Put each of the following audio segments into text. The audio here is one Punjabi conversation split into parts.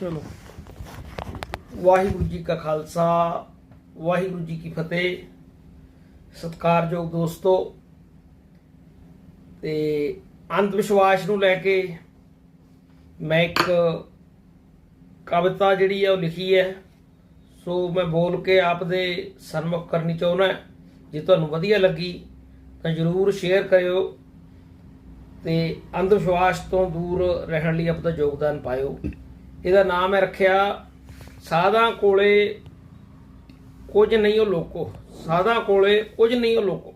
ਚਲੋ। ਵਾਹਿਗੁਰੂ ਜੀ ਕਾ ਖਾਲਸਾ, ਵਾਹਿਗੁਰੂ ਜੀ ਕੀ ਫਤਿਹ। ਸਤਿਕਾਰਯੋਗ ਦੋਸਤੋ, ਤੇ ਅੰਧ ਵਿਸ਼ਵਾਸ ਨੂੰ ਲੈ ਕੇ ਮੈਂ ਇੱਕ ਕਵਿਤਾ ਜਿਹੜੀ ਹੈ ਉਹ ਲਿਖੀ ਹੈ। ਸੋ ਮੈਂ ਬੋਲ ਕੇ ਆਪ ਦੇ ਸਨਮੁਖ ਕਰਨੀ ਚਾਹੁੰਦਾ ਜੇ ਤੁਹਾਨੂੰ ਵਧੀਆ ਲੱਗੀ, ਤਾਂ ਜਰੂਰ ਸ਼ੇਅਰ ਕਰਿਓ ਤੇ ਅੰਧ ਵਿਸ਼ਵਾਸ ਤੋਂ ਦੂਰ ਰਹਿਣ ਲਈ ਆਪਣਾ ਯੋਗਦਾਨ ਪਾਇਓ। ਇਹਦਾ ਨਾਮ ਹੈ ਰੱਖਿਆ ਸਾਧਾਂ ਕੋਲੇ ਕੁਝ ਨਹੀਂ ਉਹ ਲੋਕੋ, ਸਾਧਾਂ ਕੋਲੇ ਕੁਝ ਨਹੀਂ ਉਹ ਲੋਕੋ।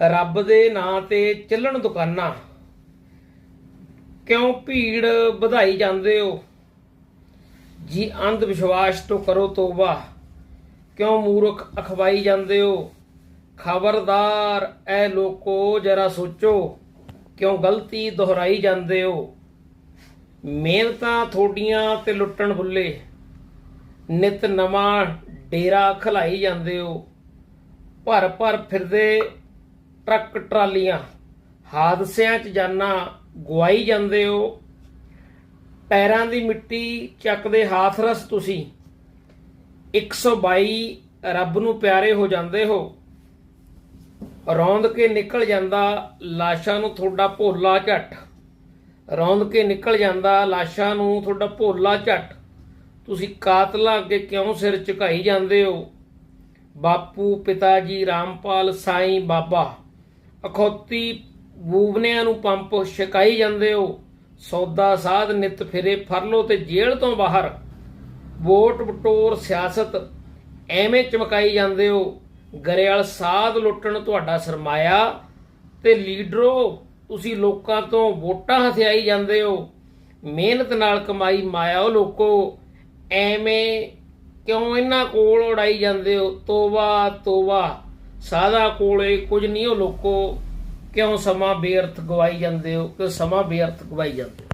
ਰੱਬ ਦੇ ਨਾਂ ਤੇ ਚੱਲਣ ਦੁਕਾਨਾਂ, ਕਿਉਂ ਭੀੜ ਵਧਾਈ ਜਾਂਦੇ ਹੋ? ਜੀ ਅੰਧ ਵਿਸ਼ਵਾਸ ਤੋਂ ਕਰੋ ਤੋਬਾ, ਕਿਉਂ ਮੂਰਖ ਅਖਵਾਈ ਜਾਂਦੇ ਹੋ? ਖਬਰਦਾਰ ਐ ਲੋਕੋ, ਜਰਾ ਸੋਚੋ, ਕਿਉਂ ਗਲਤੀ ਦੁਹਰਾਈ ਜਾਂਦੇ ਹੋ? ਮਿਹਨਤਾਂ ਥੋਡੀਆਂ ਤੇ ਲੁੱਟਣ ਬੁੱਲੇ ਨਿਤ ਨਵਾਂ ਡੇਰਾ ਖਲਾਈ ਜਾਂਦੇ ਹੋ। ਭਰ ਭਰ ਫਿਰਦੇ ਟਰੱਕ ਟਰਾਲੀਆਂ, ਹਾਦਸਿਆਂ 'ਚ ਜਾਨਾਂ ਗਵਾਈ ਜਾਂਦੇ ਹੋ। ਪੈਰਾਂ ਦੀ ਮਿੱਟੀ ਚੱਕਦੇ ਹਾਥਰਸ ਤੁਸੀਂ। 122 ਰੱਬ ਨੂੰ ਪਿਆਰੇ ਹੋ ਜਾਂਦੇ ਹੋ। ਰੌਂਦ ਕੇ ਨਿਕਲ ਜਾਂਦਾ ਲਾਸ਼ਾਂ ਨੂੰ ਤੁਹਾਡਾ ਭੋਲਾ ਝੱਟ। ਰੌਂਦ ਕੇ ਨਿਕਲ ਜਾਂਦਾ, ਲਾਸ਼ਾਂ ਨੂੰ ਤੁਹਾਡਾ ਭੋਲਾ ਝੱਟ। ਤੁਸੀਂ ਕਾਤਲਾਂ ਅੱਗੇ ਕਿਉਂ ਸਿਰ ਝੁਕਾਈ ਜਾਂਦੇ ਹੋ? ਬਾਪੂ ਪਿਤਾ ਜੀ ਰਾਮਪਾਲ, ਸਾਈਂ, ਬਾਬਾ। ਅਖੌਤੀ ਬੂਬਨਿਆਂ ਨੂੰ ਪੰਪ ਛਕਾਈ ਜਾਂਦੇ ਹੋ। ਸੌਦਾ ਸਾਧ ਨਿਤ ਫਿਰੇ ਫਰਲੋ ਤੇ ਜੇਲ੍ਹ ਤੋਂ ਬਾਹਰ। ਵੋਟ ਬਟੋਰ ਸਿਆਸਤ ਐਵੇਂ ਚਮਕਾਈ ਜਾਂਦੇ ਹੋ। ਗਰੇਵਾਲ ਸਾਧ ਲੁੱਟਣ ਤੁਹਾਡਾ ਸਰਮਾਇਆ ਤੇ ਲੀਡਰੋ ਤੁਸੀਂ ਲੋਕਾਂ ਤੋਂ ਵੋਟਾਂ ਹਥਿਆਈ ਜਾਂਦੇ ਹੋ। ਮਿਹਨਤ ਨਾਲ ਕਮਾਈ ਮਾਇਆ ਉਹ ਲੋਕੋ। ਐਵੇਂ ਕਿਉਂ ਇਹਨਾਂ ਕੋਲ ਉਡਾਈ ਜਾਂਦੇ ਹੋ? ਤੋਬਾ ਤੋਬਾ। ਸਾਦਾ ਕੋਲੇ ਕੁਝ ਨਹੀਂ ਉਹ ਲੋਕੋ। ਕਿਉਂ ਸਮਾਂ ਬੇਅਰਥ ਗਵਾਈ ਜਾਂਦੇ ਹੋ? ਕਿ ਸਮਾਂ ਬੇਅਰਥ ਗਵਾਈ ਜਾਂਦੇ ਹੋ?